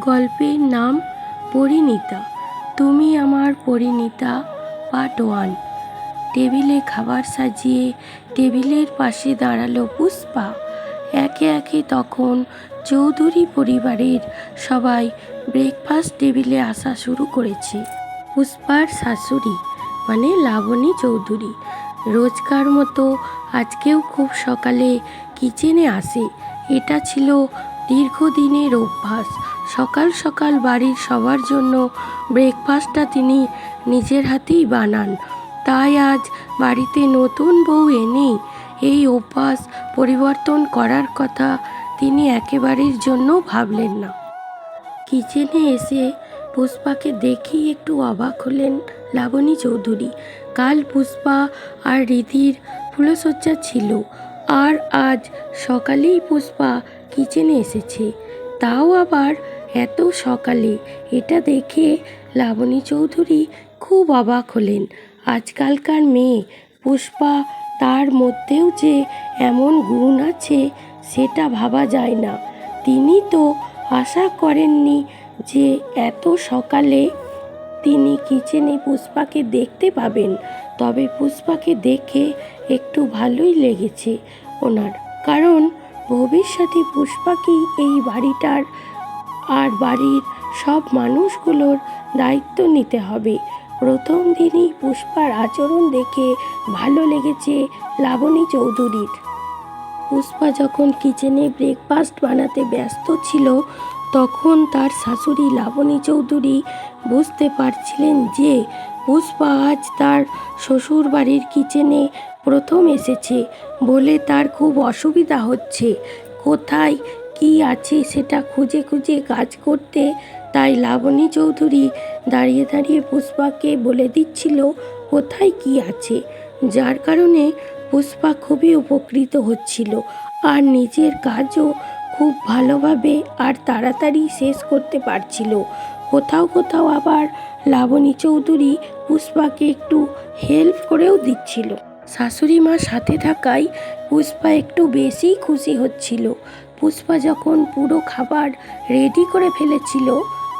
গল্পের নাম পরিণীতা। তুমি আমার পরিণীতা পার্ট ওয়ান টেবিলে খাবার সাজিয়ে টেবিলের পাশে দাঁড়াল পুষ্পা। একে একে তখন চৌধুরী পরিবারের সবাই ব্রেকফাস্ট টেবিলে আসা শুরু করেছে। পুষ্পার শাশুড়ি মানে লাবণী চৌধুরী, রোজকার মতো আজকেও খুব সকালে কিচেনে আসে। এটা ছিল দীর্ঘদিনের অভ্যাস। সকাল সকাল বাড়ির সবার জন্য ব্রেকফাস্টটা তিনি নিজের হাতেই বানান। তাই আজ বাড়িতে নতুন বউ এনেই এই অভ্যাস পরিবর্তন করার কথা তিনি একেবারের জন্য ভাবলেন না। কিচেনে এসে পুষ্পাকে দেখেই একটু অবাক হলেন লাবণী চৌধুরী। কাল পুষ্পা আর রিধির ফুলশয্যা ছিল। আর আজ সকালেই পুষ্পা কিচেনে এসেছে। তাও আবার এত সকালে এটা দেখে লাবণী চৌধুরী খুব অবাক হলেন। আজকালকার মেয়ে পুষ্পা তার মধ্যেও যে এমন গুণ আছে, সেটা ভাবা যায় না। তিনি তো আশা করেননি যে এত সকালে তিনি কিচেনে পুষ্পাকে দেখতে পাবেন। তবে পুষ্পাকে দেখে একটু ভালোই লেগেছে ওনার। কারণ ভবিষ্যতে পুষ্পাকেই এই বাড়িটার আর বাড়ির সব মানুষগুলোর দায়িত্ব নিতে হবে। প্রথম দিনই পুষ্পার আচরণ দেখে ভালো লেগেছে লাবণী চৌধুরীর। পুষ্পা যখন কিচেনে ব্রেকফাস্ট বানাতে ব্যস্ত ছিল, তখন তার শাশুড়ি লাবণী চৌধুরী বুঝতে পারছিলেন যে পুষ্পা আজ তার শ্বশুর বাড়ির কিচেনে প্রথম এসেছে বলে তার খুব অসুবিধা হচ্ছে। কোথায় কি আছে সেটা খুঁজে খুঁজে কাজ করতে। তাই লাবণী চৌধুরী দাঁড়িয়ে দাঁড়িয়ে পুষ্পাকে বলে দিচ্ছিল, কোথায় কি আছে? যার কারণে পুষ্পা খুবই উপকৃত হচ্ছিল। আর নিজের কাজও খুব ভালোভাবে আর তাড়াতাড়ি শেষ করতে পারছিল। কোথাও কোথাও আবার লাবণী চৌধুরী পুষ্পাকে একটু হেল্প করেও দিচ্ছিল। শাশুড়ি মা সাথে থাকায় পুষ্পা একটু বেশি খুশি হচ্ছিল। পুষ্পা যখন পুরো খাবার রেডি করে ফেলেছিল,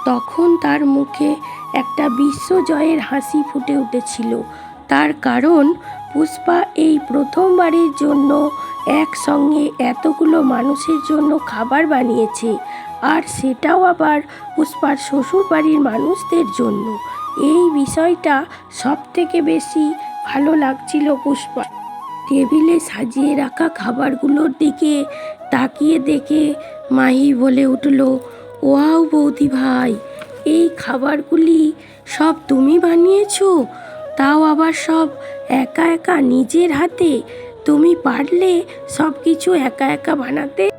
তখন তার মুখে একটা বিশ্বজয়ের হাসি ফুটে উঠেছিল। তার কারণ, পুষ্পা এই প্রথমবারের জন্য একসঙ্গে এতগুলো মানুষের জন্য খাবার বানিয়েছে, আর সেটাও আবার পুষ্পার শ্বশুর বাড়ির মানুষদের জন্য। এই বিষয়টা সব থেকে বেশি ভালো লাগছিল পুষ্পা টেবিলে সাজিয়ে রাখা খাবারগুলোর দিকে তাকিয়ে দেখে মাহি বলে উঠল, ওয়াও বৌদি ভাই, এই খাবারগুলি সব তুমি বানিয়েছ? তাও আবার সব একা একা নিজের হাতে? তুমি পারলে সব কিছু একা একা বানাতে?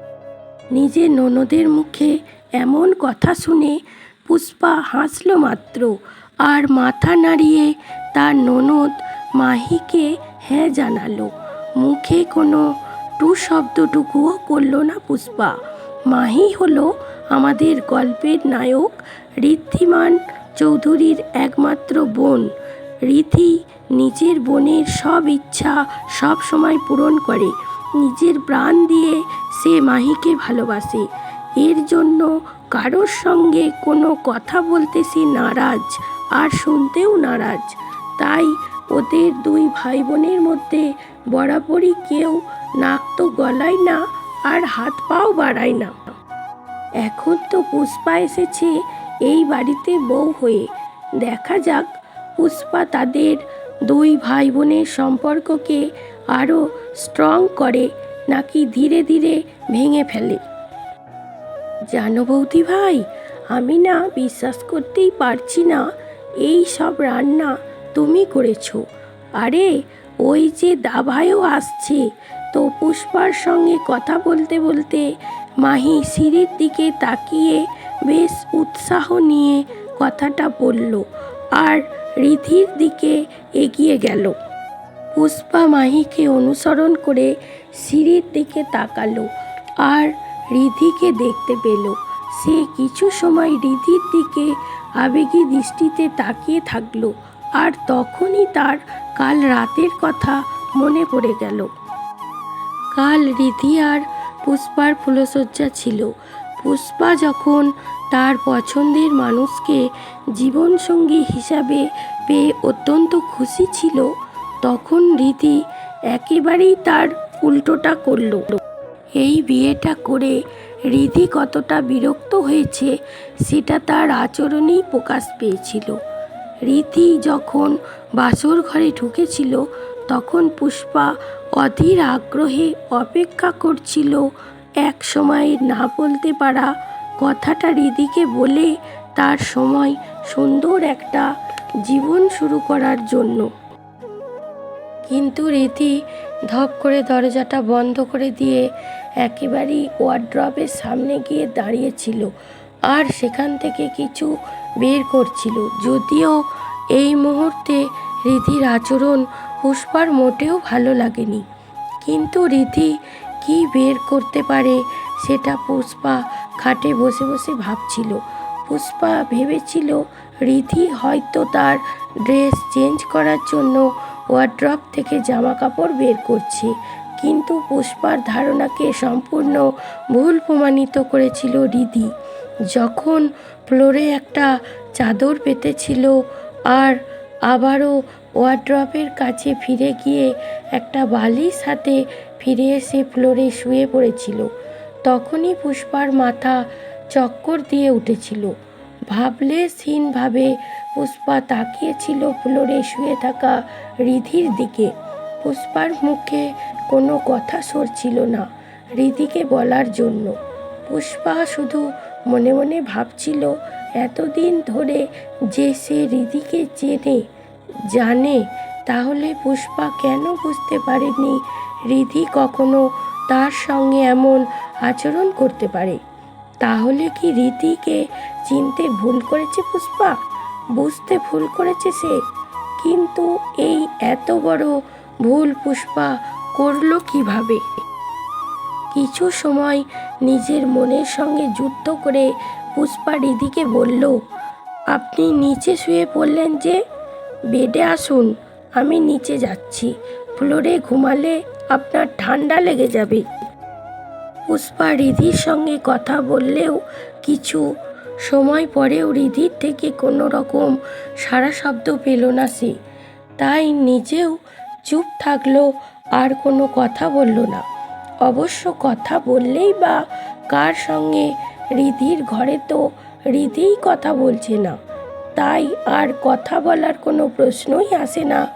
নিজের ননদের মুখে এমন কথা শুনে পুষ্পা হাসল মাত্র আর মাথা নাড়িয়ে তার ননদ মাহিকে হ্যাঁ জানালো। মুখে কোনো টু শব্দটুকুও করল না পুষ্পা। মাহি হলো আমাদের গল্পের নায়ক, ঋদ্ধিমান চৌধুরীর একমাত্র বোন। রিথি নিজের বোনের সব ইচ্ছা সব সময় পূরণ করে। নিজের প্রাণ দিয়ে সে মাহিকে ভালোবাসে। এর জন্য কারোর সঙ্গে কোনো কথা বলতে সে নারাজ আর শুনতেও নারাজ। তাই ওদের দুই ভাই বোনের মধ্যে বরাবরই কেউ নাক তো গলায় না আর হাত পাও বাড়ায় না। এখন তো পুষ্পা এসেছে এই বাড়িতে বউ হয়ে। দেখা যাক পুষ্পা তাদের দুই ভাই বোনের সম্পর্ককে আরও স্ট্রং করে নাকি ধীরে ধীরে ভেঙে ফেলে। জানো বৌদি ভাই, আমি না বিশ্বাস করতেই পারছি না, এই সব রান্না তুমি করেছ। আরে ওই যে দাভাইও আসছে। তো পুষ্পার সঙ্গে কথা বলতে বলতে মাহি সিঁড়ির দিকে তাকিয়ে বেশ উৎসাহ নিয়ে কথাটা বলল আর রিধির দিকে এগিয়ে গেল। পুষ্পা মাহিকে অনুসরণ করে সিঁড়ির দিকে তাকালো আর রিধিকে দেখতে পেল। সে কিছু সময় রিধির দিকে আবেগী দৃষ্টিতে তাকিয়ে থাকল আর তখনই তার কাল রাতের কথা মনে পড়ে গেল। কাল রিধি আর পুষ্পার ফুলশয্যা ছিল। পুষ্পা যখন তার পছন্দের মানুষকে জীবনসঙ্গী হিসাবে পেয়ে অত্যন্ত খুশি ছিল, তখন রীতি একেবারেই তার উল্টোটা করল। এই বিয়েটা করে রিধি কতটা বিরক্ত হয়েছে, সেটা তার আচরণেই প্রকাশ পেয়েছিল। রীতি যখন বাসর ঘরে ঢুকেছিল, তখন পুষ্পা অধীর আগ্রহে অপেক্ষা করছিল, এক সময় না বলতে পারা কথাটা রিদিকে বলে তার সময় সুন্দর একটা জীবন শুরু করার জন্য। কিন্তু রীতি ধপ করে দরজাটা বন্ধ করে দিয়ে একেবারেই ওয়ার্ড্রপের সামনে গিয়ে দাঁড়িয়েছিল। আর সেখান থেকে কিছু বের করছিল। যদিও এই মুহূর্তে রিধির আচরণ পুষ্পার মোটেও ভালো লাগেনি। কিন্তু রিধি কি বের করতে পারে সেটা পুষ্পা খাটে বসে বসে ভাবছিল। পুষ্পা ভেবেছিল রিধি হয়তো তার ড্রেস চেঞ্জ করার জন্য ওয়ার্ড্রপ থেকে জামা কাপড় বের করছে। কিন্তু পুষ্পার ধারণাকে সম্পূর্ণ ভুল প্রমাণিত করেছিল রিধি। যখন ফ্লোরে একটা চাদর পেতেছিল আর আবারও ওয়ার্ড্রপের কাছে ফিরে গিয়ে একটা বালিশ হাতে ফিরে এসে ফ্লোরে শুয়ে পড়েছিল, তখনই পুষ্পার মাথা চক্কর দিয়ে উঠেছিল। ভাবলেশহীনভাবে পুষ্পা তাকিয়েছিল ফ্লোরে শুয়ে থাকা রিধির দিকে। পুষ্পার মুখে কোনো কথা সরছিল না রিধিকে বলার জন্য। পুষ্পা শুধু মনে মনে ভাবছিল, এতদিন ধরে যে সে রিধিকে চেনে, জানে, তাহলে পুষ্পা কেন বুঝতে পারেনি রিধি কখনো তার সঙ্গে এমন আচরণ করতে পারে? তাহলে কি রীতিকে চিনতে ভুল করেছে পুষ্পা? বুঝতে ভুল করেছে সে। কিন্তু এই এত বড় ভুল পুষ্পা করল কীভাবে? কিছু সময় নিজের মনের সঙ্গে যুদ্ধ করে পুষ্পা রিধিকে বলল, আপনি নিচে শুয়ে পড়লেন যে, বেডে আসুন, আমি নিচে যাচ্ছি। ফ্লোরে ঘুমালে আপনার ঠান্ডা লেগে যাবে পুষ্পা রিধির সঙ্গে কথা বললেও কিছু সময় পরেও রিধির থেকে কোনো রকম সারা শব্দ পেল না সে। তাই নিজেও চুপ থাকল, আর কোনো কথা বলল না। অবশ্য কথা বললেই বা কার সঙ্গে? রিধির ঘরে তো রিধিই কথা বলছে না। তাই আর কথা বলার কোনো প্রশ্নই আসে না।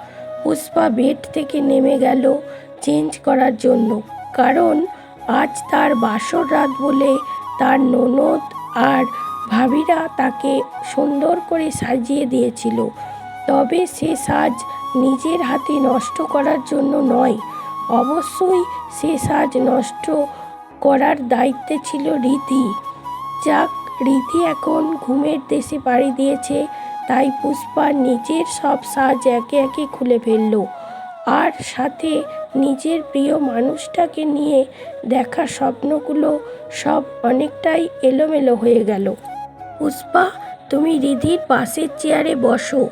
পুষ্পা বেড থেকে নেমে গেল চেঞ্জ করার জন্য। কারণ আজ তার বাসর রাত বলে তার ননদ আর ভাবিরা তাকে সুন্দর করে সাজিয়ে দিয়েছিল। তবে সে সাজ নিজের হাতে নষ্ট করার জন্য নয়, অবশ্যই সে সাজ নষ্ট করার দায়িত্বে ছিল রীতি। যাক, রীতি এখন ঘুমের দেশে পাড়ি দিয়েছে, তাই পুষ্পা নিজের সব সাজ একে একে খুলে ফেলল। আর সাথে নিজের প্রিয় মানুষটাকে নিয়ে দেখা স্বপ্নগুলো সব অনেকটাই এলোমেলো হয়ে গেল। পুষ্পা, তুমি রিধির পাশের চেয়ারে বসো।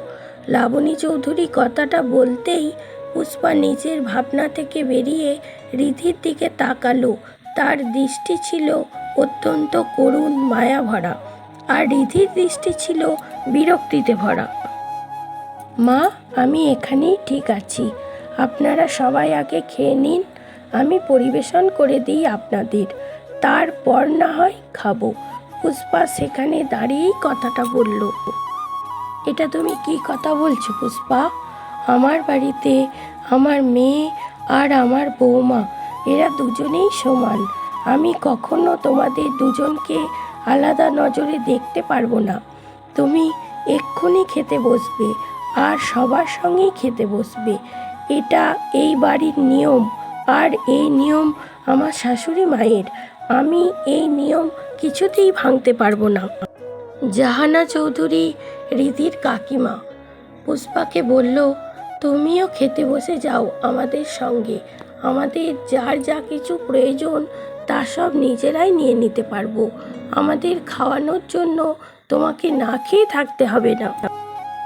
লাবণী চৌধুরী কথাটা বলতেই পুষ্পা নিজের ভাবনা থেকে বেরিয়ে রিধির দিকে তাকালো। তার দৃষ্টি ছিল অত্যন্ত করুণ মায়া ভরা, আর রিধির দৃষ্টি ছিল বিরক্তিতে ভরা। মা, আমি এখানেই ঠিক আছি। আপনারা সবাই আগে খেয়ে নিন, আমি পরিবেশন করে দিই আপনাদের। তারপর না হয় খাব। পুষ্পা সেখানে দাঁড়িয়েই কথাটা বলল। এটা তুমি কি কথা বলছো পুষ্পা? আমার বাড়িতে আমার মেয়ে আর আমার বৌমা, এরা দুজনেই সমান। আমি কখনো তোমাদের দুজনকে আলাদা নজরে দেখতে পারব না। তুমি এক্ষুনি খেতে বসবে আর সবার সঙ্গেই খেতে বসবে। এটা এই বাড়ির নিয়ম আর এই নিয়ম আমার শাশুড়ি মায়ের। আমি এই নিয়ম কিছুতেই ভাঙতে পারব না। জাহানা চৌধুরী রিদির কাকিমা, পুষ্পাকে বলল তুমিও খেতে বসে যাও আমাদের সঙ্গে। আমাদের যার যা কিছু প্রয়োজন, তা সব নিজেরাই নিয়ে নিতে পারব। আমাদের খাওয়ানোর জন্য তোমাকে না খেয়ে থাকতে হবে না।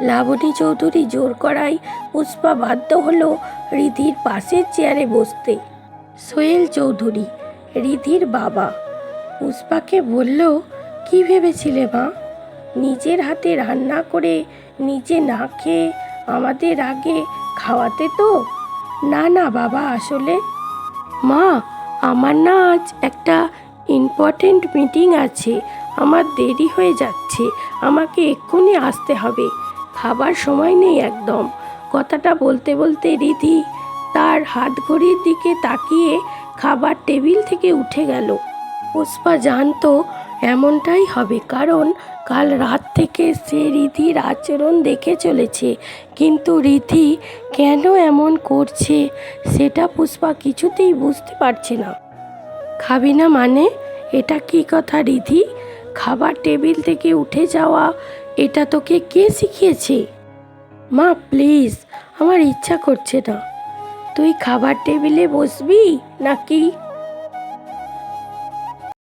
লাবণী চৌধুরী জোর করায় পুষ্পা বাধ্য হলো রিধির পাশের চেয়ারে বসতে। সোহেল চৌধুরী, রিধির বাবা। পুষ্পাকে বলল, কি ভেবেছিলে মা? নিজের হাতে রান্না করে নিজে না খেয়ে আমাদের আগে খাওয়াতে তো? না না, বাবা, আসলে। মা, আমার না আজ একটা ইম্পর্টেন্ট মিটিং আছে। আমার দেরি হয়ে যাচ্ছে। আমাকে এক্ষুনি আসতে হবে। খাবার সময় নেই একদম। কথাটা বলতে বলতে রিধি তার হাত ঘড়ির দিকে তাকিয়ে খাবার টেবিল থেকে উঠে গেল। পুষ্পা জানতো এমনটাই হবে, কারণ কাল রাত থেকে সে রিধির আচরণ দেখে চলেছে। কিন্তু রিধি কেন এমন করছে সেটা পুষ্পা কিছুতেই বুঝতে পারছে না। খাবি না মানে? এটা কি কথা রিধি খাবার টেবিল থেকে উঠে যাওয়া, এটা তোকে কে শিখিয়েছে? মা, প্লিজ, আমার ইচ্ছা করছে না। তুই খাবার টেবিলে বসবি নাকি